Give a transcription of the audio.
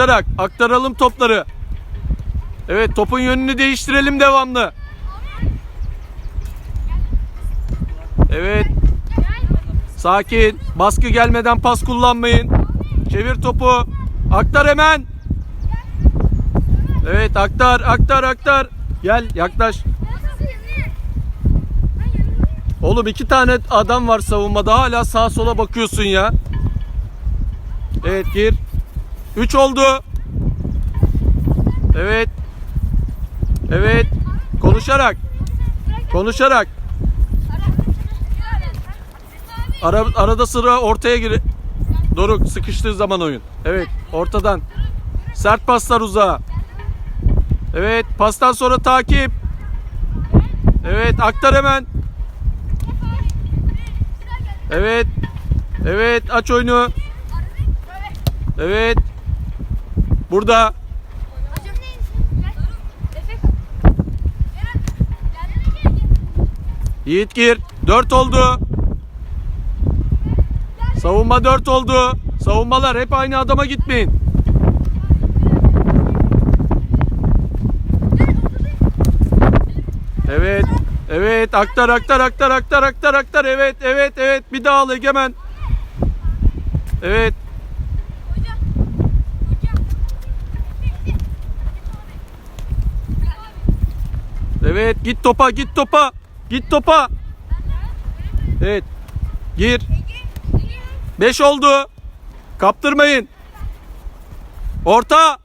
Konuşarak aktaralım topları. Evet topun yönünü değiştirelim devamlı. Evet. Sakin. Baskı gelmeden pas kullanmayın. Çevir topu. Aktar hemen. Evet aktar aktar aktar. Gel yaklaş. Oğlum iki tane adam var savunmada hala sağa sola bakıyorsun ya. Evet gir. 3 oldu. Evet. Evet. Konuşarak. Konuşarak. Ara, arada sıra ortaya gir. Doruk sıkıştığı zaman oyun. Evet ortadan. Sert paslar uzağa. Evet pastan sonra takip. Evet aktar hemen. Evet. Evet aç oyunu. Evet. Burada. Yiğit gir. 4 oldu. Savunma 4 oldu. Savunmalar hep aynı adama gitmeyin. Evet. Evet aktar aktar aktar aktar aktar aktar. Evet evet evet bir daha al Egemen. Evet. Evet git topa git topa. Git topa. Evet. Gir. 5 oldu. Kaptırmayın. Orta.